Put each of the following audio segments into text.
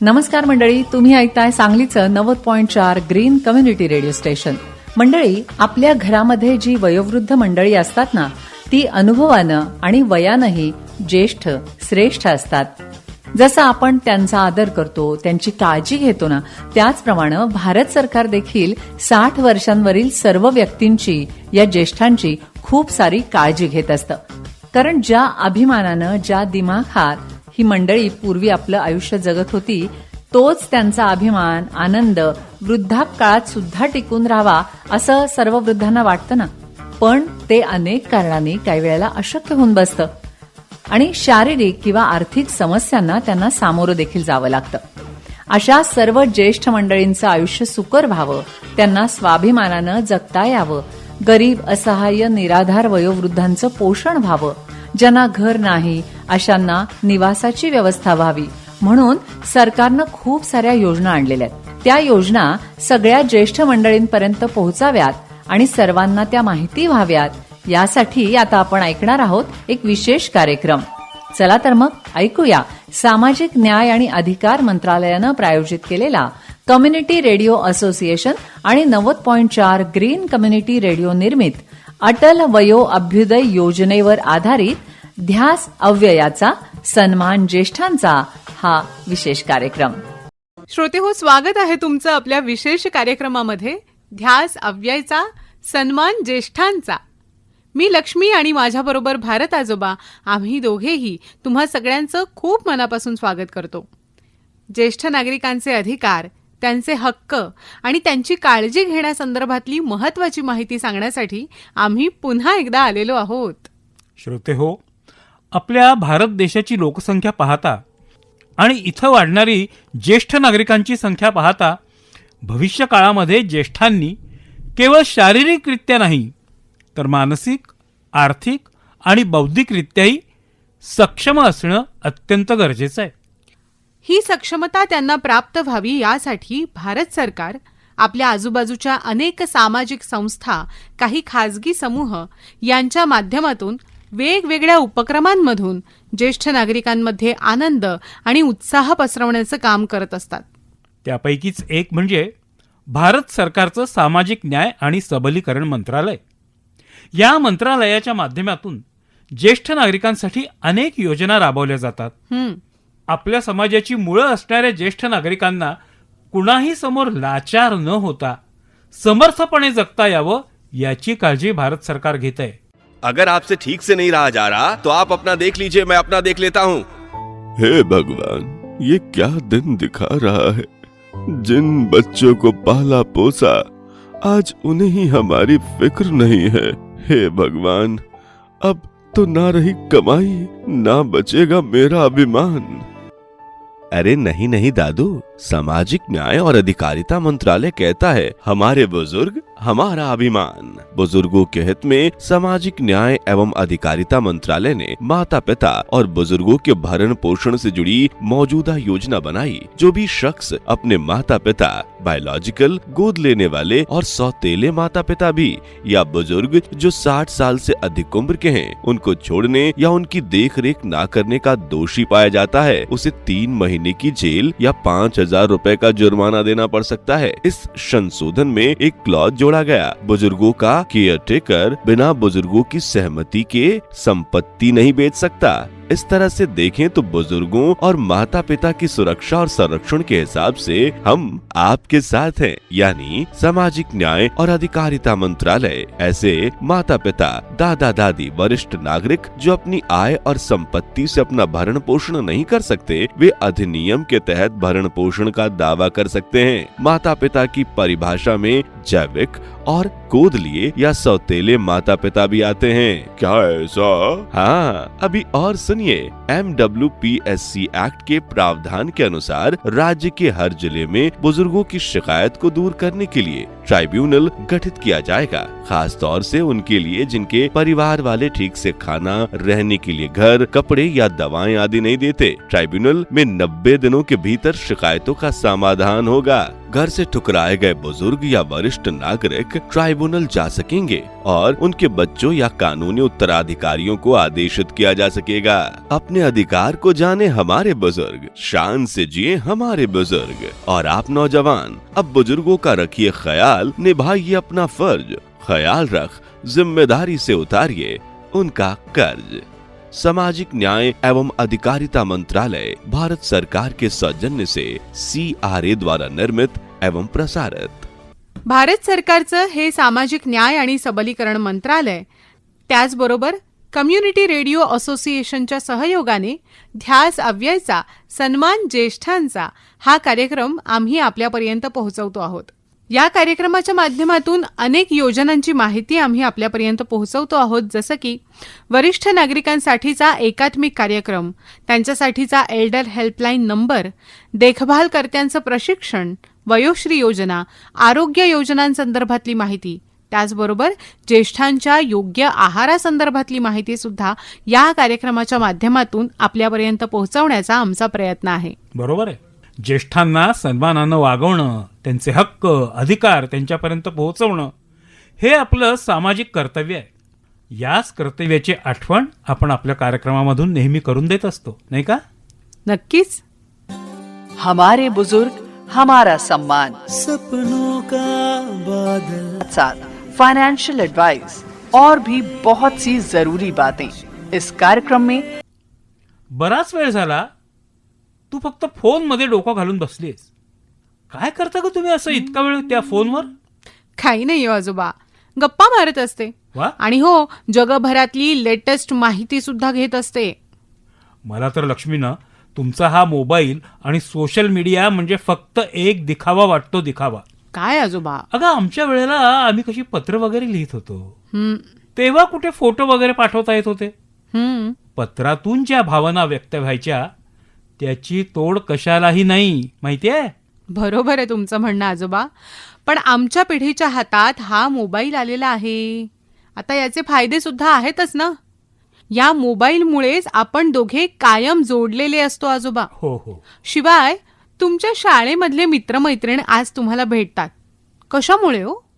नमस्कार मंडळी तुम्ही ऐकताय सांगलीचं नव्वद पॉईंट चार ग्रीन कम्युनिटी रेडिओ स्टेशन. मंडळी आपल्या घरामध्ये जी वयोवृद्ध मंडळी असतात ना ती अनुभवानं आणि वयानंही ज्येष्ठ श्रेष्ठ असतात. जसं आपण त्यांचा आदर करतो त्यांची काळजी घेतो ना त्याचप्रमाणे भारत सरकार देखील साठ वर्षांवरील सर्व व्यक्तींची या ज्येष्ठांची खूप सारी काळजी घेत असतं. कारण ज्या अभिमानानं ज्या दिमाखात ही मंडळी पूर्वी आपलं आयुष्य जगत होती तोच त्यांचा अभिमान आनंद वृद्धापकाळात सुद्धा टिकून राहावा असं सर्व वृद्धांना वाटतं ना? पण ते अनेक कारणांनी काही वेळेला अशक्य होऊन बसतं. आणि शारीरिक किंवा आर्थिक समस्यांना त्यांना सामोरं देखील जावं लागतं. अशा सर्व ज्येष्ठ मंडळींचं आयुष्य सुकर व्हावं त्यांना स्वाभिमानानं जगता यावं गरीब असहाय्य निराधार वयोवृद्धांचं पोषण व्हावं ज्यांना घर नाही अशांना निवासाची व्यवस्था व्हावी. म्हणून सरकारनं खूप साऱ्या योजना आणलेल्या आहेत. त्या योजना सगळ्या ज्येष्ठ मंडळींपर्यंत पोहोचाव्यात आणि सर्वांना त्या माहिती व्हाव्यात यासाठी आता आपण ऐकणार आहोत एक विशेष कार्यक्रम. चला तर मग ऐकूया सामाजिक न्याय आणि अधिकार मंत्रालयानं प्रायोजित केलेला कम्युनिटी रेडिओ असोसिएशन आणि नव्वद पॉईंट चार ग्रीन कम्युनिटी रेडिओ निर्मित अटल वयो अभ्युदय योजनेवर आधारित ध्यास अव्ययाचा सन्मान ज्येष्ठांचा हा विशेष कार्यक्रम. श्रोते हो स्वागत आहे तुमचं आपल्या विशेष कार्यक्रमामध्ये. ध्यास अव्ययचा सन्मान ज्येष्ठांचा. मी लक्ष्मी आणि माझ्याबरोबर भारत आजोबा आम्ही दोघेही तुम्हा सगळ्यांचं खूप मनापासून स्वागत करतो. ज्येष्ठ नागरिकांचे अधिकार त्यांचे हक्क आणि त्यांची काळजी घेण्यासंदर्भातली महत्वाची माहिती सांगण्यासाठी आम्ही पुन्हा एकदा आलेलो आहोत. श्रोते हो आपल्या भारत देशाची लोकसंख्या पाहता आणि इथं वाढणारी ज्येष्ठ नागरिकांची संख्या पाहता भविष्य काळामध्ये ज्येष्ठांनी केवळ शारीरिकरित्या नाही तर मानसिक आर्थिक आणि बौद्धिकरित्याही सक्षम असणं अत्यंत गरजेचं आहे. ही सक्षमता त्यांना प्राप्त व्हावी यासाठी भारत सरकार आपल्या आजूबाजूच्या अनेक सामाजिक संस्था काही खाजगी समूह यांच्या माध्यमातून वेगवेगळ्या उपक्रमांमधून ज्येष्ठ नागरिकांमध्ये आनंद आणि उत्साह पसरवण्याचं काम करत असतात. त्यापैकीच एक म्हणजे भारत सरकारचं सामाजिक न्याय आणि सबलीकरण मंत्रालय. या मंत्रालयाच्या माध्यमातून ज्येष्ठ नागरिकांसाठी अनेक योजना राबवल्या जातात. आपल्या समाजाची मुळं असणाऱ्या ज्येष्ठ नागरिकांना कुणाही समोर लाचार न होता समर्थपणे जगता यावं याची काळजी भारत सरकार घेत आहे अगर आपसे ठीक से नहीं रहा जा रहा तो आप अपना देख लीजिए मैं अपना देख लेता हूँ। हे भगवान ये क्या दिन दिखा रहा है? जिन बच्चों को पाला पोसा आज उन्हें ही हमारी फ़िक्र नहीं है। हे भगवान अब तो ना रही कमाई ना बचेगा मेरा अभिमान। अरे नहीं नहीं दादू। सामाजिक न्याय और अधिकारिता मंत्रालय कहता है, हमारे बुज़ुर्ग, हमारा अभिमान। बुज़ुर्गों के हित में सामाजिक न्याय एवं अधिकारिता मंत्रालय ने माता पिता और बुज़ुर्गों के भरण पोषण से जुड़ी मौजूदा योजना बनाई, जो भी शख्स अपने माता पिता बायोलॉजिकल गोद लेने वाले और सौतेले माता पिता भी, या बुज़ुर्ग जो 60 साल से अधिक उम्र के हैं, उनको छोड़ने या उनकी देख रेख न करने का दोषी पाया जाता है, उसे तीन महीने की जेल या पाँच हज़ार रूपए का जुर्माना देना पड़ सकता है। इस संशोधन में एक क्लॉज जोड़ा गया। बुजुर्गो का केयर टेकर बिना बुजुर्गो की सहमति के संपत्ति नहीं बेच सकता। इस तरह से देखें तो बुज़ुर्गों और माता पिता की सुरक्षा और संरक्षण के हिसाब से हम आपके साथ हैं, यानी सामाजिक न्याय और अधिकारिता मंत्रालय, ऐसे माता पिता दादा दादी वरिष्ठ नागरिक जो अपनी आय और संपत्ति से अपना भरण पोषण नहीं कर सकते, वे अधिनियम के तहत भरण पोषण का दावा कर सकते हैं। माता पिता की परिभाषा में जैविक और गोद लिए या सौतेले माता पिता भी आते हैं। क्या ऐसा? हाँ अभी और सुनिए। M W P S C act के प्रावधान के अनुसार राज्य के हर जिले में बुजुर्गों की शिकायत को दूर करने के लिए ट्राइब्यूनल गठित किया जाएगा, खास तौर से उनके लिए जिनके परिवार वाले ठीक से खाना, रहने के लिए घर, कपड़े या दवाएँ आदि नहीं देते। ट्राइब्यूनल में 90 दिनों के भीतर शिकायतों का समाधान होगा। घर से ठुकराए गए बुज़ुर्ग या वरिष्ठ नागरिक ट्राइब्यूनल जा सकेंगे और उनके बच्चों या कानूनी उत्तराधिकारियों को आदेशित किया जा सकेगा। अपने अधिकार को जाने हमारे बुज़ुर्ग, शान से जिए हमारे बुज़ुर्ग। और आप नौजवान, अब बुज़ुर्गों का रखिए ख्याल। निभाइए अपना फर्ज ख्याल रख जिम्मेदारी से उतारिए उनका कर्ज। सामाजिक न्याय एवं अधिकारिता मंत्रालय भारत सरकार के सौजन्य से सी आर ए द्वारा निर्मित एवं प्रसारित। भारत सरकारचं हे सामाजिक न्याय आणि सबलीकरण मंत्रालय त्याचबरोबर कम्युनिटी रेडिओ असोसिएशनच्या सहयोगाने ध्यास अव्ययचा सन्मान ज्येष्ठांचा हा कार्यक्रम आम्ही आपल्यापर्यंत पोहोचवतो आहोत. या कार्यक्रमाच्या माध्यमातून अनेक योजनांची माहिती आम्ही आपल्यापर्यंत पोहोचवतो आहोत जसं की वरिष्ठ नागरिकांसाठीचा एकात्मिक कार्यक्रम त्यांच्यासाठीचा एल्डर हेल्पलाईन नंबर देखभालकर्त्यांचं प्रशिक्षण वयोश्री योजना आरोग्य योजनांसंदर्भातली माहिती. त्याचबरोबर ज्येष्ठांच्या योग्य आहारासंदर्भातली माहिती सुद्धा या कार्यक्रमाच्या माध्यमातून आपल्यापर्यंत पोहोचवण्याचा आमचा प्रयत्न आहे. बरोबर आहे. ज्येष्ठांना सन्मानानं वागवणं त्यांचे हक्क अधिकार त्यांच्यापर्यंत पोहोचवणं हे आपलं सामाजिक कर्तव्य आहे. याच कर्तव्याची आठवण आपण आपल्या कार्यक्रमामधून नेहमी करून देत असतो नाही का? नक्कीच. हमारे बुजुर्ग हमारा सम्मान. सपनों का बादल. साथ फाइनेंशियल एडवाइस और भी बहुत सी जरूरी बातें इस कार्यक्रम में। बराच वेळ झाला तू फक्त फोनमध्ये डोकं घालून बसलीस काय करता ग तुम्ही असं इतका वेळ त्या फोनवर? काही नाही हो आजोबा. गप्पा मारत असते. वा. आणि हो जगभरातली लेटेस्ट माहिती सुद्धा घेत असते. मला तर लक्ष्मीनं तुमचा हा मोबाईल आणि सोशल मीडिया म्हणजे फक्त एक दिखावा वाटतो दिखावा. काय आजोबा? अगं आमच्या वेळेला आम्ही कशी पत्र वगैरे लिहित होतो. हम्म. तेव्हा कुठे फोटो वगैरे पाठवता येत होते? हम्म. पत्रातून ज्या भावना व्यक्त व्हायच्या त्याची तोड कशालाही नाही माहितीये? बरोबर आहे तुमचं म्हणणं आजोबा. पण आमच्या पिढीच्या हातात हा मोबाईल आलेला आहे. आता याचे फायदे सुद्धा आहेतच ना? या मोबाईलमुळेच आपण दोघे कायम जोडलेले असतो आजोबा. हो हो. शिवाय तुमच्या शाळेमधले मित्रमैत्रीण आज तुम्हाला भेटतात. कशामुळे हो?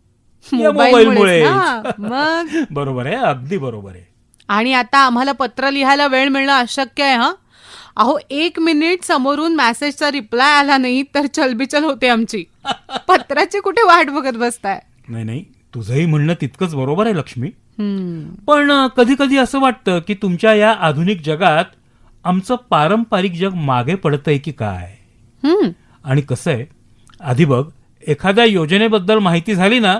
या मोबाईलमुळेच मोबाईलमुळेच. ना. मग? बरोबर आहे अगदी बरोबर आहे. आणि आता आम्हाला पत्र लिहायला वेळ मिळणं अशक्य आहे हा? अहो एक मिनिट समोरून मेसेजचा रिप्लाय आला नाही तर चलबिचल होते आमची. पत्राची कुठे वाट बघत बसताय? नाही नाही. तुझंही म्हणणं तितकंच बरोबर आहे लक्ष्मी. पण कधी कधी असं वाटतं की तुमच्या या आधुनिक जगात आमचं पारंपरिक जग मागे पडतंय की काय. आणि कसं आहे? आधी बघ एखाद्या योजनेबद्दल माहिती झाली ना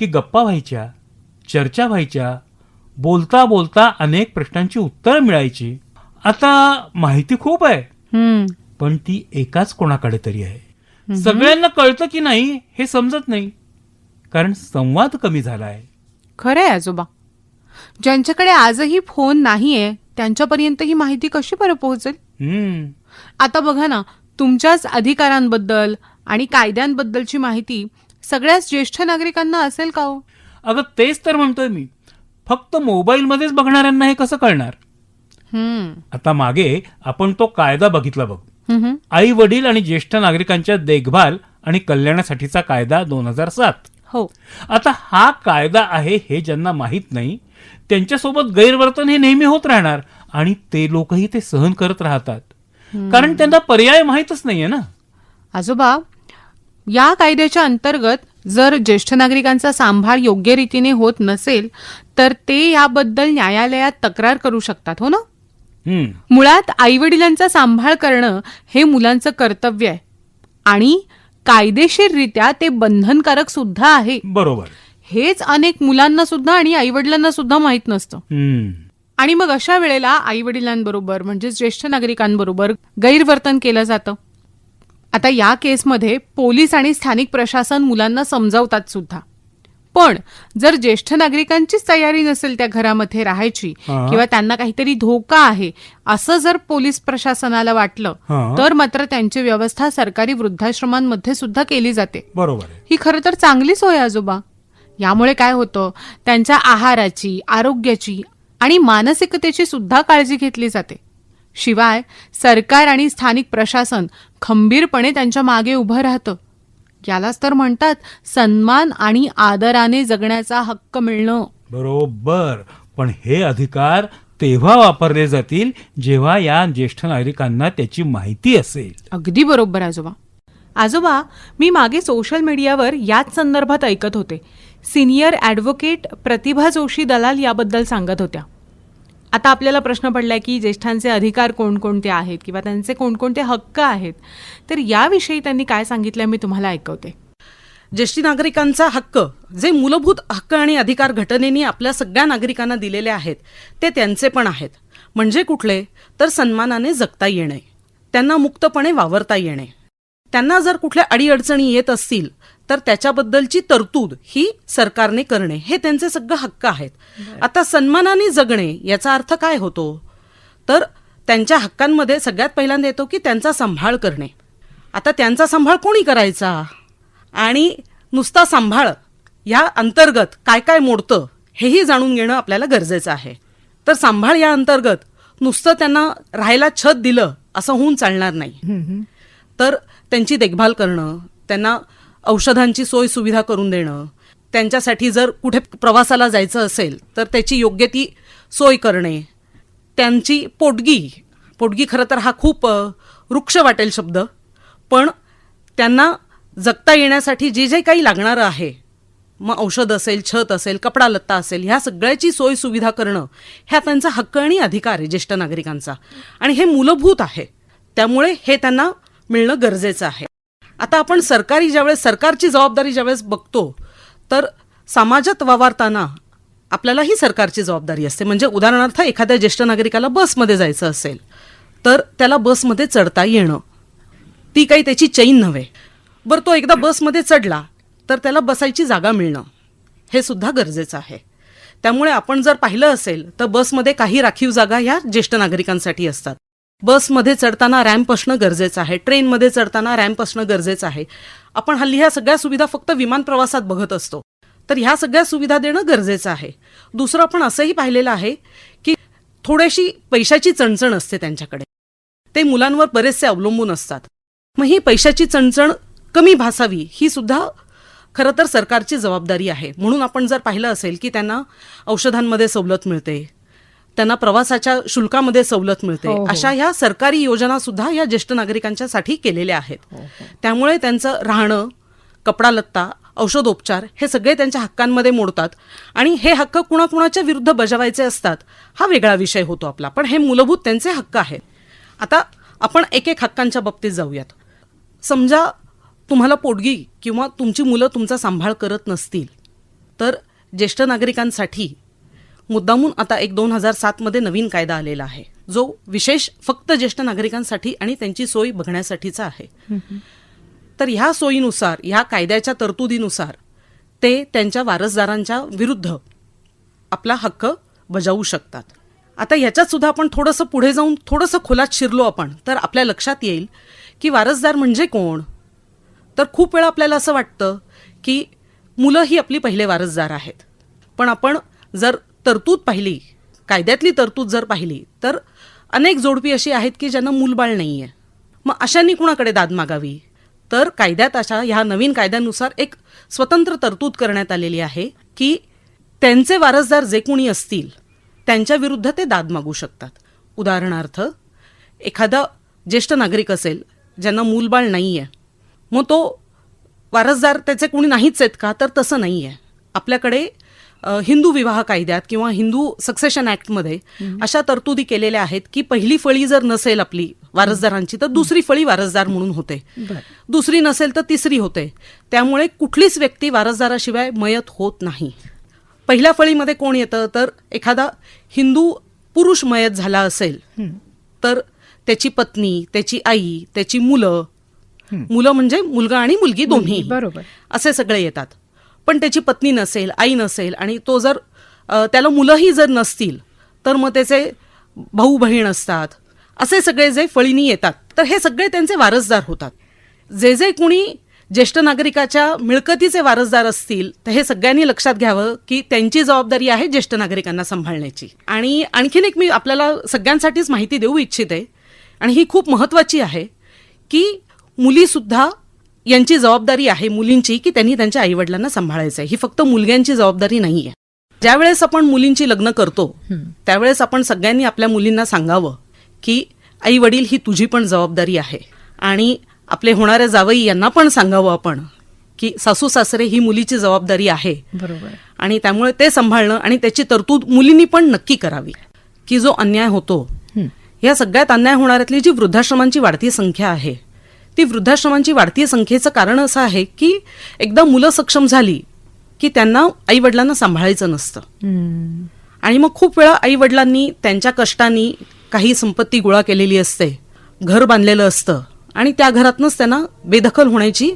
की गप्पा व्हायच्या चर्चा व्हायच्या बोलता बोलता अनेक प्रश्नांची उत्तरं मिळायची. आता माहिती खूप आहे. पण ती एकाच कोणाकडे तरी आहे. सगळ्यांना कळतं की नाही हे समजत नाही. कारण संवाद कमी झालाय. खरंय आजोबा. ज्यांच्याकडे आजही फोन नाहीये त्यांच्यापर्यंत ही माहिती कशी बरं पोहोचेल? आता बघा ना तुमच्याच अधिकारांबद्दल आणि कायद्यांबद्दलची माहिती सगळ्याच ज्येष्ठ नागरिकांना असेल का हो? अगं तेच तर म्हणतोय मी. फक्त मोबाईलमध्येच बघणाऱ्यांना हे कसं कळणार. आता मागे आपण तो कायदा बघितला बघ. आई वडील आणि ज्येष्ठ नागरिकांच्या देखभाल आणि कल्याणासाठीचा कायदा दोन हजार सात. हो. आता हा कायदा आहे हे ज्यांना माहीत नाही त्यांच्यासोबत गैरवर्तन हे नेहमी होत राहणार आणि ते लोकही ते सहन करत राहतात. कारण त्यांना पर्याय माहीतच नाहीये ना. आजोबा या कायद्याच्या अंतर्गत जर ज्येष्ठ नागरिकांचा सांभाळ योग्य रीतीने होत नसेल तर ते याबद्दल न्यायालयात तक्रार करू शकतात हो ना? मुळात आईवडिलांचा सांभाळ करणं हे मुलांचं कर्तव्य आहे. आणि कायदेशीररित्या ते बंधनकारक सुद्धा आहे. बरोबर. हेच अनेक मुलांना सुद्धा आणि आईवडिलांना सुद्धा माहीत नसतं. आणि मग अशा वेळेला आईवडिलांबरोबर म्हणजे ज्येष्ठ नागरिकांबरोबर गैरवर्तन केलं जातं. आता या केसमध्ये पोलीस आणि स्थानिक प्रशासन मुलांना समजावतात सुद्धा. पण जर ज्येष्ठ नागरिकांचीच तयारी नसेल त्या घरामध्ये राहायची. किंवा त्यांना काहीतरी धोका आहे असं जर पोलीस प्रशासनाला वाटलं. तर मात्र त्यांची व्यवस्था सरकारी वृद्धाश्रमांमध्ये सुद्धा केली जाते. बरोबर ही खरं तर चांगली सोय आजोबा. यामुळे काय होतं त्यांच्या आहाराची आरोग्याची आणि मानसिकतेची सुद्धा काळजी घेतली जाते. शिवाय सरकार आणि स्थानिक प्रशासन खंबीरपणे त्यांच्या मागे उभं राहतं. यालाच तर म्हणतात सन्मान आणि आदराने जगण्याचा हक्क मिळणं. बरोबर. पण हे अधिकार तेव्हा वापरले जातील जेव्हा या ज्येष्ठ नागरिकांना त्याची माहिती असेल. अगदी बरोबर आजोबा. आजोबा मी मागे सोशल मीडियावर याच संदर्भात ऐकत होते. सिनियर ॲडव्होकेट प्रतिभा जोशी दलाल याबद्दल सांगत होत्या. आता आपल्याला प्रश्न पडलाय की ज्येष्ठांचे अधिकार कोणकोणते आहेत किंवा त्यांचे कोणकोणते हक्क आहेत? तर याविषयी त्यांनी काय सांगितलं मी तुम्हाला ऐकवते. ज्येष्ठ नागरिकांचा हक्क जे मूलभूत हक्क आणि अधिकार घटनेने आपल्या सगळ्या नागरिकांना दिलेले आहेत ते त्यांचे पण आहेत. म्हणजे कुठले? तर सन्मानाने जगता येणे. त्यांना मुक्तपणे वावरता येणे. त्यांना जर कुठल्या अडीअडचणी येत असतील तर त्याच्याबद्दलची तरतूद ही सरकारने करणे हे त्यांचे सगळं हक्क आहेत. आता सन्मानाने जगणे याचा अर्थ काय होतो? तर त्यांच्या हक्कांमध्ये सगळ्यात पहिल्यांदा येतो की त्यांचा सांभाळ करणे. आता त्यांचा सांभाळ कोणी करायचा? आणि नुसता सांभाळ या अंतर्गत काय काय मोडतं हेही जाणून घेणं आपल्याला गरजेचं आहे. तर सांभाळ या अंतर्गत नुसतं त्यांना राहायला छत दिलं असं होऊन चालणार नाही. तर त्यांची देखभाल करणं त्यांना औषधांची सोय सुविधा करून देणं. त्यांच्यासाठी जर कुठे प्रवासाला जायचं असेल तर त्याची योग्य ती सोय करणे. त्यांची पोटगी पोटगी खरं तर हा खूप वृक्ष वाटेल शब्द. पण त्यांना जगता येण्यासाठी जे जे काही लागणारं आहे मग औषध असेल छत असेल कपडा लत्ता असेल ह्या सगळ्याची सोय सुविधा करणं ह्या त्यांचा हक्क आणि अधिकार आहे ज्येष्ठ नागरिकांचा. आणि हे मूलभूत आहे. त्यामुळे हे त्यांना मिळणं गरजेचं आहे. आता आपण सरकारी ज्यावेळेस सरकारची जबाबदारी ज्यावेळेस बघतो तर समाजात वावरताना आपल्यालाही सरकारची जबाबदारी असते. म्हणजे उदाहरणार्थ एखाद्या ज्येष्ठ नागरिकाला बसमध्ये जायचं असेल तर त्याला बसमध्ये चढता येणं. ती काही त्याची चैन नव्हे. बरं तो एकदा बसमध्ये चढला तर त्याला बसायची जागा मिळणं हे सुद्धा गरजेचं आहे. त्यामुळे आपण जर पाहिलं असेल तर बसमध्ये काही राखीव जागा ह्या ज्येष्ठ नागरिकांसाठी असतात. बसमध्ये चढताना रॅम्प असणं गरजेचं आहे. ट्रेनमध्ये चढताना रॅम्प असणं गरजेचं आहे. आपण हल्ली ह्या सगळ्या सुविधा फक्त विमान प्रवासात बघत असतो. तर ह्या सगळ्या सुविधा देणं गरजेचं आहे. दुसरं आपण असंही पाहिलेलं आहे की थोडीशी पैशाची चणचण असते त्यांच्याकडे. ते मुलांवर बरेचसे अवलंबून असतात. मग ही पैशाची चणचण कमी भासावी ही सुद्धा खरं तर सरकारची जबाबदारी आहे. म्हणून आपण जर पाहिलं असेल की त्यांना औषधांमध्ये सवलत मिळते त्यांना प्रवासाच्या शुल्कामध्ये सवलत मिळते. हो, हो. अशा ह्या सरकारी योजना सुद्धा या ज्येष्ठ नागरिकांच्यासाठी केलेल्या आहेत. त्यामुळे त्यांचं राहणं कपडा लत्ता औषधोपचार हे सगळे त्यांच्या हक्कांमध्ये मोडतात आणि हे हक्क कुणाकुणाच्या विरुद्ध बजावायचे असतात हा वेगळा विषय होतो आपला. पण हे मूलभूत त्यांचे हक्क आहेत. आता आपण एक एक हक्कांच्या बाबतीत जाऊयात. समजा तुम्हाला पोटगी किंवा तुमची मुलं तुमचा सांभाळ करत नसतील तर ज्येष्ठ नागरिकांसाठी मुद्दामून आता एक दोन हजार सातमध्ये नवीन कायदा आलेला आहे. जो विशेष फक्त ज्येष्ठ नागरिकांसाठी आणि त्यांची सोय बघण्यासाठीचा आहे. तर ह्या सोयीनुसार ह्या कायद्याच्या तरतुदीनुसार ते त्यांच्या वारसदारांच्या विरुद्ध आपला हक्क बजावू शकतात. आता ह्याच्यात सुद्धा आपण थोडंसं पुढे जाऊन थोडंसं खोलात शिरलो आपण तर आपल्या लक्षात येईल की वारसदार म्हणजे कोण? तर खूप वेळा आपल्याला असं वाटतं की मुलं ही आपली पहिले वारसदार आहेत. पण आपण जर तरतूद पाहिली कायद्यातली तरतूद जर पाहिली तर अनेक जोडपी अशी आहेत की ज्यांना मूलबाळ नाही आहे मग अशांनी कुणाकडे दाद मागावी? तर कायद्यात अशा ह्या नवीन कायद्यानुसार एक स्वतंत्र तरतूद करण्यात आलेली आहे की त्यांचे वारसदार जे कोणी असतील त्यांच्याविरुद्ध ते दाद मागू शकतात. उदाहरणार्थ एखादा ज्येष्ठ नागरिक असेल ज्यांना मूलबाळ नाही आहे मग तो वारसदार त्याचे कोणी नाहीच आहेत का तर तसं नाही आहे आपल्याकडे हिंदू विवाह कायद्यात किंवा हिंदू सक्सेशन ॲक्टमध्ये अशा तरतुदी केलेल्या आहेत की पहिली फळी जर नसेल आपली वारसदारांची तर दुसरी फळी वारसदार म्हणून होते. दुसरी नसेल तर तिसरी होते. त्यामुळे कुठलीच व्यक्ती वारसदाराशिवाय मयत होत नाही. पहिल्या फळीमध्ये कोण येतं? तर एखादा हिंदू पुरुष मयत झाला असेल तर त्याची पत्नी त्याची आई त्याची मुलं. मुलं म्हणजे मुलगा आणि मुलगी दोन्ही. बरोबर. असे सगळे येतात. पण त्याची पत्नी नसेल आई नसेल आणि तो जर त्याला मुलंही जर नसतील तर मग त्याचे भाऊ बहीण असतात. असे सगळे जे फळीनी येतात तर हे सगळे त्यांचे वारसदार होतात. जे जे कुणी ज्येष्ठ नागरिकाच्या मिळकतीचे वारसदार असतील तर हे सगळ्यांनी लक्षात घ्यावं की त्यांची जबाबदारी आहे ज्येष्ठ नागरिकांना सांभाळण्याची. आणि आणखीन एक मी आपल्याला सगळ्यांसाठीच माहिती देऊ इच्छिते आणि ही खूप महत्त्वाची आहे की मुलीसुद्धा यांची जबाबदारी आहे मुलींची की त्यांनी त्यांच्या आईवडिलांना सांभाळायचं आहे. ही फक्त मुलग्यांची जबाबदारी नाही आहे ज्यावेळेस आपण मुलींची लग्न करतो त्यावेळेस आपण सगळ्यांनी आपल्या मुलींना सांगावं की आई वडील ही तुझी पण जबाबदारी आहे. आणि आपले होणाऱ्या जावई यांना पण सांगावं आपण की सासू सासरे ही मुलीची जबाबदारी आहे. बरोबर. आणि त्यामुळे ते सांभाळणं आणि त्याची तरतूद मुलींनी पण नक्की करावी. की जो अन्याय होतो या सगळ्यात अन्याय होणाऱ्यातली जी वृद्धाश्रमांची वाढती संख्या आहे ती वृद्धाश्रमांची वाढती संख्येचं कारण असं आहे की एकदा मुलं सक्षम झाली की त्यांना आई वडिलांना सांभाळायचं नसतं. आणि मग खूप वेळा आई वडिलांनी त्यांच्या कष्टांनी काही संपत्ती गोळा केलेली असते घर बांधलेलं असतं आणि त्या घरातनंच त्यांना बेदखल होण्याची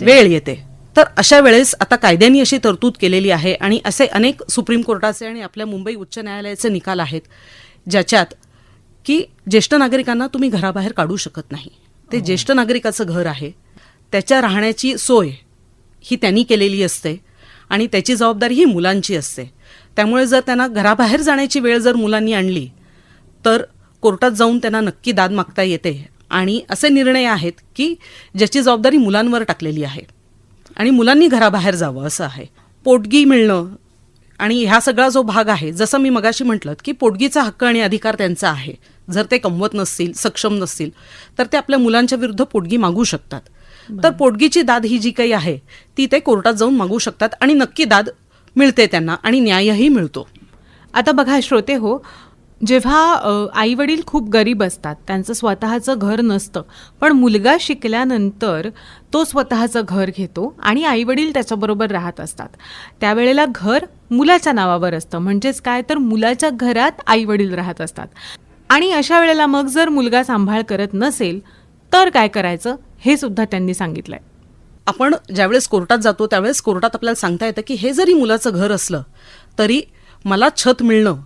वेळ येते. तर अशा वेळेस आता कायद्याने अशी तरतूद केलेली आहे आणि असे अनेक सुप्रीम कोर्टाचे आणि आपल्या मुंबई उच्च न्यायालयाचे निकाल आहेत ज्याच्यात की ज्येष्ठ नागरिकांना तुम्ही घराबाहेर काढू शकत नाही. ते ज्येष्ठ नागरिकाचं घर आहे. त्याच्या राहण्याची सोय ही त्यांनी केलेली असते आणि त्याची जबाबदारी ही मुलांची असते. त्यामुळे जर त्यांना घराबाहेर जाण्याची वेळ जर मुलांनी आणली तर कोर्टात जाऊन त्यांना नक्की दाद मागता येते आणि असे निर्णय आहेत की ज्याची जबाबदारी मुलांवर टाकलेली आहे. आणि मुलांनी घराबाहेर जावं असं आहे. पोटगी मिळणं आणि ह्या सगळा जो भाग आहे जसं मी मगाशी म्हटलं की पोटगीचा हक्क आणि अधिकार त्यांचा आहे. जर ते कमवत नसतील सक्षम नसतील तर ते आपल्या मुलांच्या विरुद्ध पोटगी मागू शकतात. तर पोटगीची दाद ही जी काही आहे ती ते कोर्टात जाऊन मागू शकतात आणि नक्की दाद मिळते त्यांना आणि न्यायही मिळतो. आता बघा श्रोते हो जेव्हा आई वडील खूप गरीब असतात त्यांचं स्वतःचं घर नसतं पण मुलगा शिकल्यानंतर तो स्वतःचं घर घेतो आणि आई वडील त्याच्याबरोबर राहत असतात. त्यावेळेला घर मुलाच्या नावावर असतं म्हणजेच काय? तर मुलाच्या घरात आई वडील राहत असतात. आणि अशा वेळेला मग जर मुलगा सांभाळ करत नसेल तर काय करायचं? हे सुद्धा त्यांनी सांगितलंय. आपण ज्यावेळेस कोर्टात जातो त्यावेळेस कोर्टात आपल्याला सांगता येतं की हे जरी मुलाचं घर असलं तरी मला छत मिळणं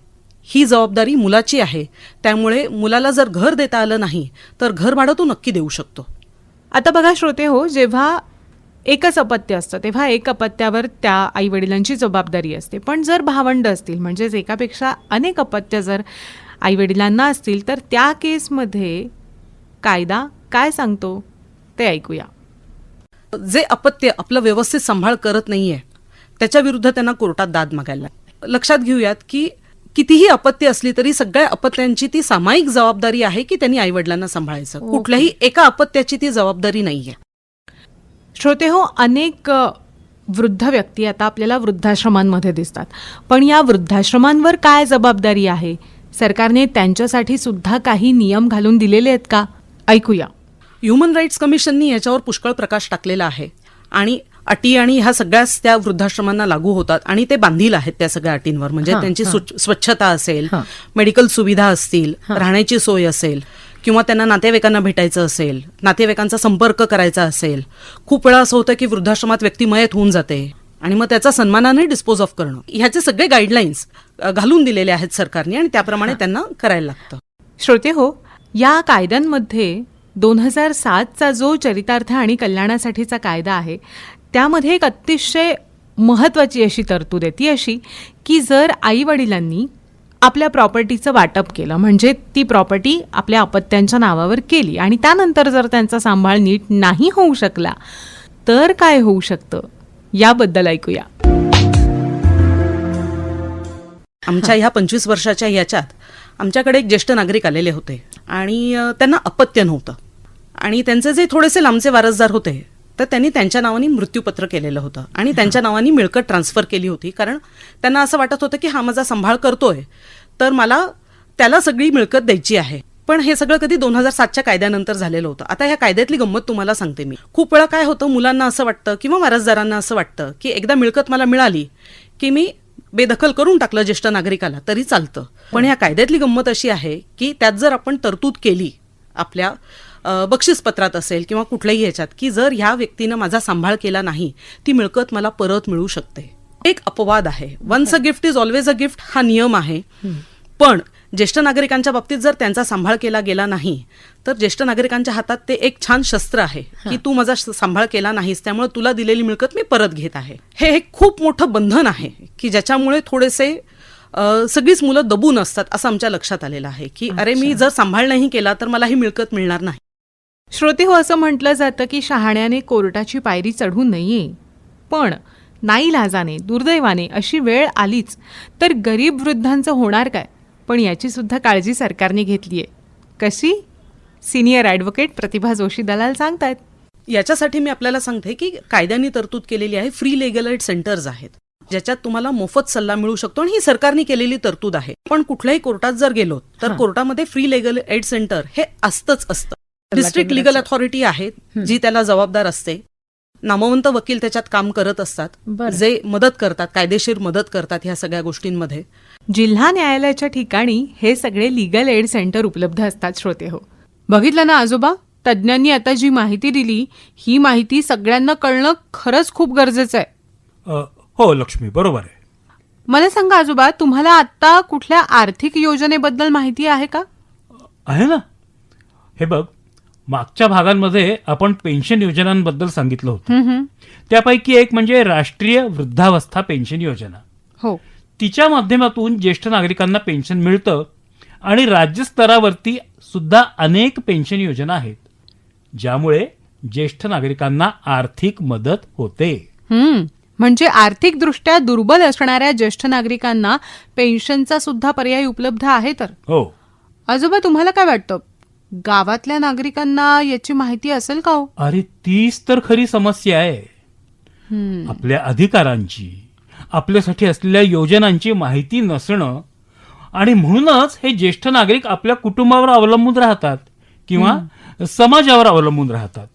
ही जबाबदारी मुलाची आहे. त्यामुळे मुलाला जर घर देता आलं नाही तर घर भाडं तो नक्की देऊ शकतो. आता बघा श्रोते हो जेव्हा एकच अपत्य असतं तेव्हा एक अपत्यावर त्या आईवडिलांची जबाबदारी असते. पण जर भावंड असतील म्हणजेच एकापेक्षा अनेक अपत्य जर आईवडिलांना असतील तर त्या केसमध्ये कायदा काय सांगतो? ते ऐकूया. जे अपत्य आपलं व्यवस्थित सांभाळ करत नाहीये त्याच्या विरुद्ध त्यांना कोर्टात दाद मागायला. लक्षात घेऊयात की कितीही अपत्य असली तरी सगळ्या अपत्यांची ती सामायिक जबाबदारी आहे की त्यांनी आईवडिलांना सांभाळायचं. कुठल्याही एका अपत्याची ती जबाबदारी नाहीये. श्रोते हो अनेक वृद्ध व्यक्ती आता आपल्याला वृद्धाश्रमांमध्ये दिसतात. पण या वृद्धाश्रमांवर काय जबाबदारी आहे? सरकारने त्यांच्यासाठी सुद्धा काही नियम घालून दिलेले आहेत का? ऐकूया. ह्युमन राईट्स कमिशननी याच्यावर पुष्कळ प्रकाश टाकलेला आहे. आणि अटी आणि ह्या सगळ्याच त्या वृद्धाश्रमांना लागू होतात आणि ते बांधील आहेत त्या सगळ्या अटींवर. म्हणजे त्यांची स्वच्छ- स्वच्छता असेल मेडिकल सुविधा असतील राहण्याची सोय असेल किंवा त्यांना नातेवाईकांना भेटायचं असेल नातेवाईकांचा संपर्क करायचा असेल खूप वेळा असं होतं की वृद्धाश्रमात व्यक्ती मयत होऊन जाते आणि मग त्याचा सन्मानाने डिस्पोज ऑफ करणं. ह्याचे सगळे गाईडलाईन्स घालून दिलेले आहेत सरकारने आणि त्याप्रमाणे त्यांना करायला लागतं. श्रोते हो या कायद्यांमध्ये दोन हजार सातचा जो चरितार्थ आणि कल्याणासाठीचा कायदा आहे त्यामध्ये एक अतिशय महत्त्वाची अशी तरतूद आहे. ती अशी की जर आईवडिलांनी आपल्या प्रॉपर्टीचं वाटप केलं म्हणजे ती प्रॉपर्टी आपल्या अपत्यांच्या नावावर केली आणि त्यानंतर जर त्यांचा सांभाळ नीट नाही होऊ शकला तर काय होऊ शकतं? याबद्दल ऐकूया. आमच्या ह्या पंचवीस वर्षाच्या याच्यात आमच्याकडे एक ज्येष्ठ नागरिक आलेले होते आणि त्यांना अपत्य नव्हतं. आणि त्यांचे जे थोडेसे लांबचे वारसदार होते तर त्यांनी त्यांच्या नावाने मृत्यूपत्र केलेलं होतं. आणि त्यांच्या नावाने मिळकत ट्रान्सफर केली होती. कारण त्यांना असं वाटत होतं की हा माझा सांभाळ करतोय. तर मला त्याला सगळी मिळकत द्यायची आहे. पण हे सगळं कधी दोन हजार सातच्या कायद्यानंतर झालेलं होतं. आता ह्या कायद्यातली गंमत तुम्हाला सांगते मी. खूप वेळा काय होतं मुलांना असं वाटतं किंवा वारसदारांना असं वाटतं की एकदा मिळकत मला मिळाली की मी बेदखल करून टाकलं ज्येष्ठ नागरिकाला तरी चालतं. पण ह्या कायद्यातली गंमत अशी आहे की त्यात जर आपण तरतूद केली आपल्या बक्षीसपत्रात असेल किंवा कुठल्याही ह्याच्यात की जर ह्या व्यक्तीनं माझा सांभाळ केला नाही ती मिळकत मला परत मिळू शकते. एक अपवाद आहे. Once a gift is always a gift हा नियम आहे. पण ज्येष्ठ नागरिकांच्या बाबतीत जर त्यांचा सांभाळ केला गेला नाही तर ज्येष्ठ नागरिकांच्या हातात ते एक छान शस्त्र आहे की तू माझा सांभाळ केला नाहीस त्यामुळे तुला दिलेली मिळकत मी परत घेत आहे. हे एक खूप मोठं बंधन आहे की ज्याच्यामुळे थोडेसे सगळीच मुलं दबून असतात असं आमच्या लक्षात आलेलं आहे की अरे मी जर सांभाळ नाही केला तर मला ही मिळकत मिळणार नाही. श्रोते हो असं म्हटलं जातं की शहाण्याने कोर्टाची पायरी चढू नये पण नाईलाजाने दुर्दैवाने अशी वेळ आलीच तर गरीब वृद्धांचं होणार काय? पण याची सुद्धा काळजी सरकारने घेतली आहे कशी? सिनियर ॲडव्होकेट प्रतिभा जोशी दलाल सांगतायत. याच्यासाठी मी आपल्याला सांगते की कायद्याने तरतूद केलेली आहे फ्री लेगल एड सेंटर्स आहेत ज्याच्यात तुम्हाला मोफत सल्ला मिळू शकतो आणि ही सरकारने केलेली तरतूद आहे. पण कुठल्याही कोर्टात जर गेलो तर कोर्टामध्ये फ्री लेगल एड सेंटर हे असतंच असतं. डिस्ट्रिक्ट लिगल अथॉरिटी आहे जी त्याला जबाबदार असते. नामवंत वकील त्याच्यात काम करत असतात जे मदत करतात कायदेशीर मदत करतात ह्या सगळ्या गोष्टींमध्ये. जिल्हा न्यायालयाच्या ठिकाणी हे सगळे लिगल एड सेंटर उपलब्ध असतात श्रोते हो. बघितलं ना आजोबा? तज्ज्ञांनी आता जी माहिती दिली ही माहिती सगळ्यांना कळणं खरंच खूप गरजेचं आहे. हो लक्ष्मी बरोबर आहे. मला सांगा आजोबा तुम्हाला आता कुठल्या आर्थिक योजनेबद्दल माहिती आहे का? आहे ना. हे बघ मागच्या भागांमध्ये आपण पेन्शन योजनांबद्दल सांगितलं होतं. त्यापैकी एक म्हणजे राष्ट्रीय वृद्धावस्था पेन्शन योजना. हो. तिच्या माध्यमातून ज्येष्ठ नागरिकांना पेन्शन मिळतं आणि राज्य स्तरावरती सुद्धा अनेक पेन्शन योजना आहेत ज्यामुळे ज्येष्ठ नागरिकांना आर्थिक मदत होते. म्हणजे आर्थिकदृष्ट्या दुर्बल असणाऱ्या ज्येष्ठ नागरिकांना पेन्शनचा सुद्धा पर्याय उपलब्ध आहे तर? हो. आजोबा तुम्हाला काय वाटतं? गावातल्या नागरिकांना याची माहिती असेल का हो? अरे तीच तर खरी समस्या आहे. आपल्या अधिकारांची आपल्यासाठी असलेल्या योजनांची माहिती नसणं आणि म्हणूनच हे ज्येष्ठ नागरिक आपल्या कुटुंबावर अवलंबून राहतात किंवा समाजावर अवलंबून राहतात.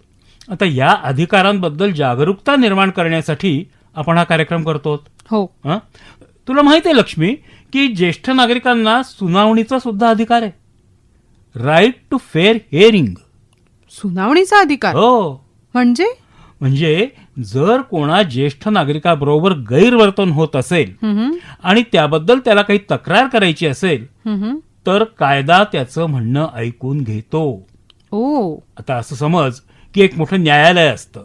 आता या अधिकारांबद्दल जागरूकता निर्माण करण्यासाठी आपण हा कार्यक्रम करतो हो. हं? तुला माहिती आहे लक्ष्मी की ज्येष्ठ नागरिकांना सुनावणीचा सुद्धा अधिकार आहे. Right to fair hearing. सुनावणीचा अधिकार. हो. म्हणजे? म्हणजे जर कोणा ज्येष्ठ नागरिकाबरोबर गैरवर्तन होत असेल आणि त्याबद्दल त्याला काही तक्रार करायची असेल तर कायदा त्याचं म्हणणं ऐकून घेतो. ओ. आता असं समज की एक मोठं न्यायालय असतं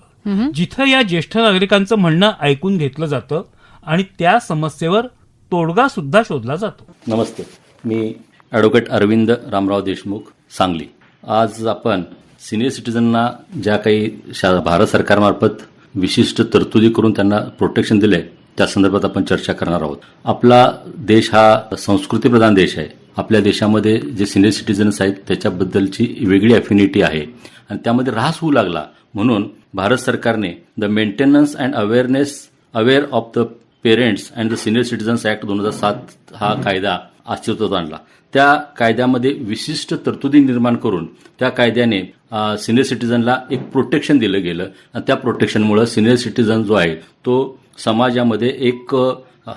जिथं या ज्येष्ठ नागरिकांचं म्हणणं ऐकून घेतलं जातं आणि त्या समस्येवर तोडगा सुद्धा शोधला जातो. नमस्ते. मी ॲडव्होकेट अरविंद रामराव देशमुख सांगली. आज आपण सिनियर सिटीजनना ज्या काही शा भारत सरकारमार्फत विशिष्ट तरतुदी करून त्यांना प्रोटेक्शन दिले त्या संदर्भात आपण चर्चा करणार आहोत. आपला देश हा संस्कृतीप्रधान देश आहे. आपल्या देशामध्ये जे सिनियर सिटीजन्स आहेत त्याच्याबद्दलची वेगळी अफिनिटी आहे. आणि त्यामध्ये ऱ्हास होऊ लागला. म्हणून भारत सरकारने the maintenance and awareness aware of the parents and the senior citizens act दोन हजार सात हा कायदा अस्तित्वात आणला. त्या कायद्यामध्ये विशिष्ट तरतुदी निर्माण करून त्या कायद्याने सिनियर सिटीजनला एक प्रोटेक्शन दिलं गेलं. आणि त्या प्रोटेक्शनमुळे सिनियर सिटीजन जो आहे तो समाजामध्ये एक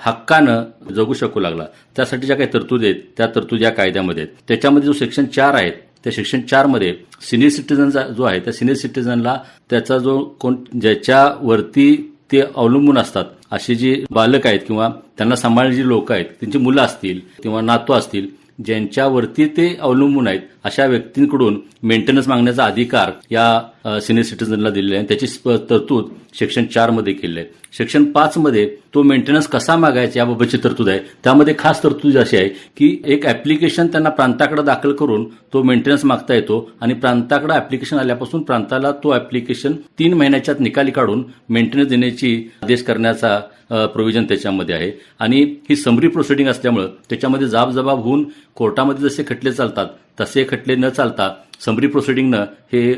हक्कानं जगू शकू लागला. त्यासाठी ज्या काही तरतुदी आहेत त्या तरतुदी या कायद्यामध्ये आहेत. त्याच्यामध्ये जो सेक्शन चार आहे त्या सेक्शन चारमध्ये सिनियर सिटीजनचा जो आहे त्या सिनियर सिटीजनला त्याचा जो कोण ज्याच्यावरती ते अवलंबून असतात अशी जी बालक आहेत किंवा त्यांना सांभाळणारी जी लोक आहेत त्यांची मुलं असतील किंवा नातू असतील ज्यांच्यावरती ते अवलंबून आहेत अशा व्यक्तींकडून मेंटेनन्स मागण्याचा अधिकार या सिनियर सिटीजनला दिलेला आहे. त्याची तरतूद सेक्शन चारमध्ये केलेलं आहे सेक्शन पाचमध्ये तो मेंटेनन्स कसा मागायचा याबाबतची तरतूद आहे. त्यामध्ये खास तरतूद अशी आहे की एक ॲप्लिकेशन त्यांना प्रांताकडे दाखल करून तो मेंटेनन्स मागता येतो आणि प्रांताकडे ऍप्लिकेशन आल्यापासून प्रांताला तो ऍप्लिकेशन तीन महिन्याच्यात निकाली काढून मेंटेनन्स देण्याची आदेश करण्याचा प्रोव्हिजन त्याच्यामध्ये आहे. आणि ही समरी प्रोसिडिंग असल्यामुळं त्याच्यामध्ये जाबजबाब होऊन कोर्टामध्ये जसे खटले चालतात तसे खटले न चालता समरी प्रोसिडिंगनं हे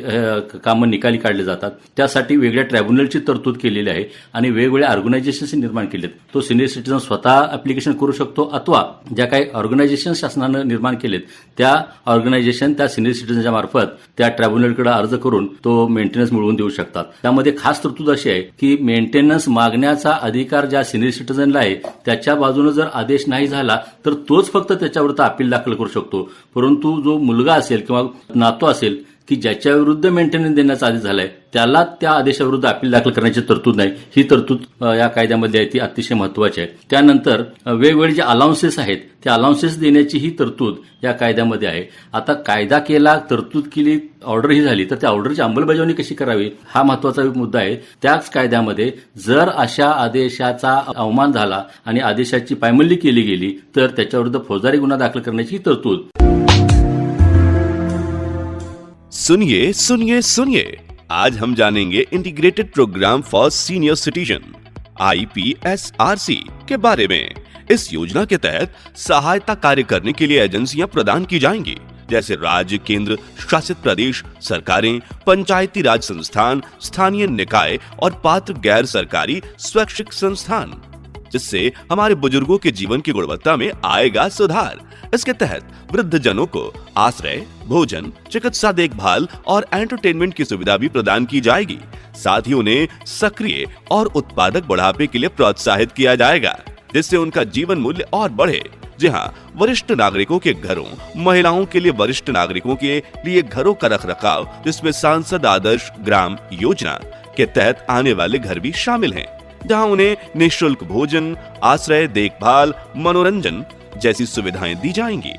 कामं निकाली काढले जातात. त्यासाठी वेगळ्या ट्रायब्युनलची तरतूद केलेली आहे आणि वेगवेगळ्या ऑर्गनायझेशन्स निर्माण केलेत. तो सिनियर सिटीजन स्वतः अप्लिकेशन करू शकतो अथवा ज्या काही ऑर्गनायझेशन शासनानं निर्माण केलेत त्या ऑर्गनायझेशन त्या सिनियर सिटीजनच्या मार्फत त्या ट्रायब्युनलकडे अर्ज करून तो मेंटेनन्स मिळवून देऊ शकतात. त्यामध्ये खास तरतूद अशी आहे की मेंटेनन्स मागण्याचा अधिकार ज्या सिनियर सिटीजनला आहे त्याच्या बाजूने जर आदेश नाही झाला तर तोच फक्त त्याच्यावर अपील दाखल करू शकतो. परंतु जो मुलगा असेल किंवा नातू असेल की ज्याच्या विरुद्ध मेंटेनन्स देण्याचा आदेश झालाय त्याला त्या आदेशाविरुद्ध अपील दाखल करण्याची तरतूद नाही. ही तरतूद या कायद्यामध्ये आहे ती अतिशय महत्वाची आहे. त्यानंतर वेगवेगळे जे अलाउन्सेस आहेत ते अलाउन्सेस देण्याची ही तरतूद या कायद्यामध्ये आहे. आता कायदा केला तरतूद केली ऑर्डर ही झाली तर त्या ऑर्डरची अंमलबजावणी कशी करावी? हा महत्त्वाचा मुद्दा आहे. त्याच कायद्यामध्ये जर अशा आदेशाचा अवमान झाला आणि आदेशाची पायमल्ली केली गेली तर त्याच्याविरुद्ध फौजदारी गुन्हा दाखल करण्याची तरतूद. सुनिए सुनिए सुनिए। आज हम जानेंगे integrated program for senior citizen IPSRC के बारे में। इस योजना के तहत सहायता कार्य करने के लिए एजेंसियाँ प्रदान की जाएँगी, जैसे राज्य केंद्र, शासित प्रदेश, सरकारें, पंचायती राज संस्थान, स्थानीय निकाय और पात्र गैर सरकारी स्वैच्छिक संस्थान। जिससे हमारे बुज़ुर्गों के जीवन की गुणवत्ता में आएगा सुधार। इसके तहत वृद्ध जनों को आश्रय, भोजन, चिकित्सा देखभाल और एंटरटेनमेंट की सुविधा भी प्रदान की जाएगी। साथ ही उन्हें सक्रिय और उत्पादक बढ़ापे के लिए प्रोत्साहित किया जाएगा, जिससे उनका जीवन मूल्य और बढ़े। जी हाँ वरिष्ठ नागरिकों के घरों, महिलाओं के लिए वरिष्ठ नागरिकों के लिए घरों का रख रखाव जिसमें सांसद आदर्श ग्राम योजना के तहत आने वाले घर भी शामिल हैं। जहाँ उन्हें निशुल्क भोजन आश्रय देखभाल मनोरंजन जैसी सुविधाएँ दी जाएँगी।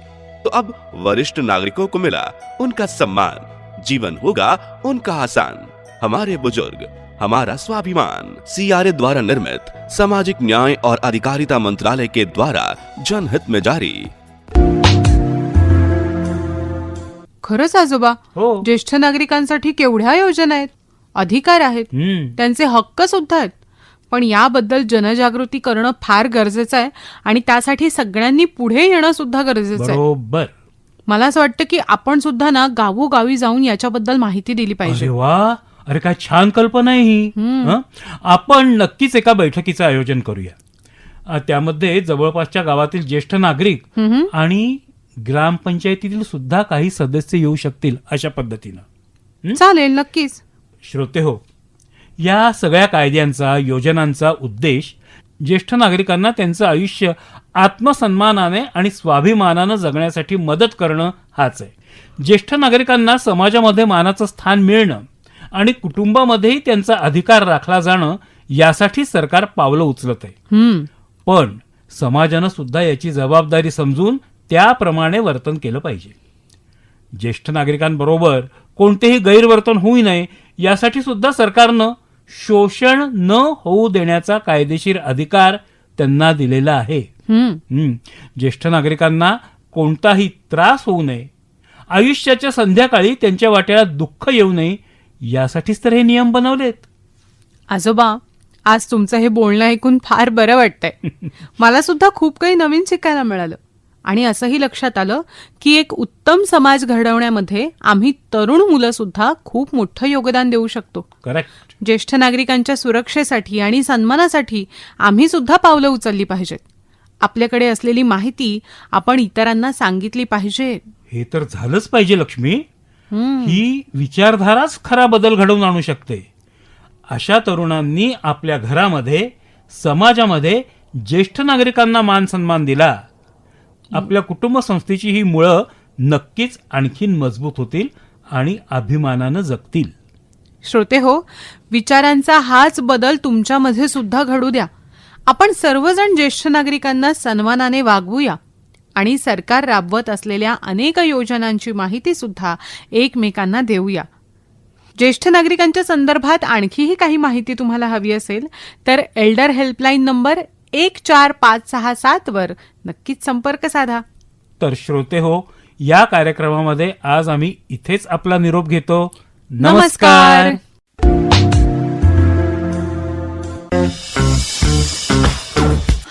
तो अब वरिष्ठ नागरिकों को मिला उनका सम्मान। जीवन होगा उनका आसान। हमारे बुज़ुर्ग हमारा स्वाभिमान। सीआरए द्वारा निर्मित सामाजिक न्याय और अधिकारिता मंत्रालय के द्वारा जनहित में जारी। खरंच आजोबा हो। ज्येष्ठ नागरिकांसाठी केवढ्या योजना आहेत? अधिकार आहेत. हम्म. त्यांचे हक्क सुद्धा आहेत. पण याबद्दल जनजागृती करणं फार गरजेचं आहे आणि त्यासाठी सगळ्यांनी पुढे येणं सुद्धा गरजेचं आहे. बरोबर. मला असं वाटतं की आपण सुद्धा ना गावोगावी जाऊन याच्याबद्दल माहिती दिली पाहिजे. अरे वा. अरे काय छान कल्पना आहे ही. हं? आपण नक्कीच एका बैठकीचं आयोजन करूया. अ, त्यामध्ये जवळपासच्या गावातील ज्येष्ठ नागरिक आणि ग्रामपंचायतीतील सुद्धा काही सदस्य येऊ शकतील अशा पद्धतीनं. चालेल नक्कीच. श्रोते हो या सगळ्या कायद्यांचा योजनांचा उद्देश ज्येष्ठ नागरिकांना त्यांचं आयुष्य आत्मसन्मानाने आणि स्वाभिमानानं जगण्यासाठी मदत करणं हाच आहे. ज्येष्ठ नागरिकांना समाजामध्ये मानाचं स्थान मिळणं आणि कुटुंबामध्येही त्यांचा अधिकार राखला जाणं यासाठी सरकार पावलं उचलत आहे. पण समाजानं सुद्धा याची जबाबदारी समजून त्याप्रमाणे वर्तन केलं पाहिजे. ज्येष्ठ नागरिकांबरोबर कोणतेही गैरवर्तन होऊ नये यासाठी सुद्धा सरकारनं शोषण न होऊ देण्याचा कायदेशीर अधिकार त्यांना दिलेला आहे. ज्येष्ठ नागरिकांना कोणताही त्रास होऊ नये. आयुष्याच्या संध्याकाळी त्यांच्या वाट्याला दुःख येऊ नये यासाठीच तर हे नियम बनवलेत. आजोबा आज तुमचं हे बोलणं ऐकून फार बरं वाटतंय. मला सुद्धा खूप काही नवीन शिकायला मिळालं. आणि असंही लक्षात आलं की एक उत्तम समाज घडवण्यामध्ये आम्ही तरुण मुलं सुद्धा खूप मोठं योगदान देऊ शकतो. करेक्ट ज्येष्ठ नागरिकांच्या सुरक्षेसाठी आणि सन्मानासाठी आम्ही सुद्धा पावलं उचलली पाहिजेत. आपल्याकडे असलेली माहिती आपण इतरांना सांगितली पाहिजे. हे तर झालंच पाहिजे लक्ष्मी. ही विचारधाराच खरा बदल घडवून आणू शकते. अशा तरुणांनी आपल्या घरामध्ये समाजामध्ये ज्येष्ठ नागरिकांना मान सन्मान दिला. आपल्या कुटुंब संस्थेची ही मुळं नक्कीच आणखीन मजबूत होतील आणि अभिमानानं जगतील. श्रोते हो विचारांचा हाच बदल तुमच्यामध्ये सुद्धा घडू द्या. आपण सर्वजण ज्येष्ठ नागरिकांना सन्मानाने वागवूया आणि सरकार राबवत असलेल्या अनेक योजनांची माहिती सुद्धा एकमेकांना देऊया. ज्येष्ठ नागरिकांच्या संदर्भात आणखीही काही माहिती तुम्हाला हवी असेल तर एल्डर हेल्पलाईन नंबर एक चार पाच सहा सात वर नक्कीच संपर्क साधा तर श्रोते हो या कार्यक्रमामध्ये आज आम्ही इथेच आपला निरोप घेतो नमस्कार.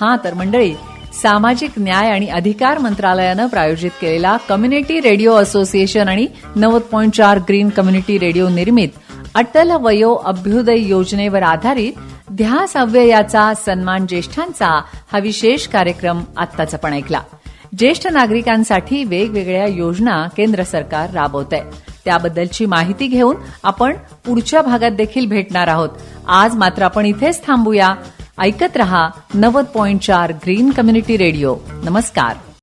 हा तर मंडळी सामाजिक न्याय आणि अधिकार मंत्रालयानं प्रायोजित केलेला कम्युनिटी रेडिओ असोसिएशन आणि नव्वद पॉईंट चार ग्रीन कम्युनिटी रेडिओ निर्मित अटल वयो अभ्युदय योजनेवर आधारित ध्यास अव्ययाचा सन्मान ज्येष्ठांचा हा विशेष कार्यक्रम आत्ताच आपण ऐकला. ज्येष्ठ नागरिकांसाठी वेगवेगळ्या योजना केंद्र सरकार राबवत आहे त्याबद्दलची माहिती घेऊन आपण पुढच्या भागात देखील भेटणार आहोत. आज मात्र आपण इथेच थांबूया. ऐकत रहा नव्वद पॉइंट चार ग्रीन कम्युनिटी रेडिओ. नमस्कार.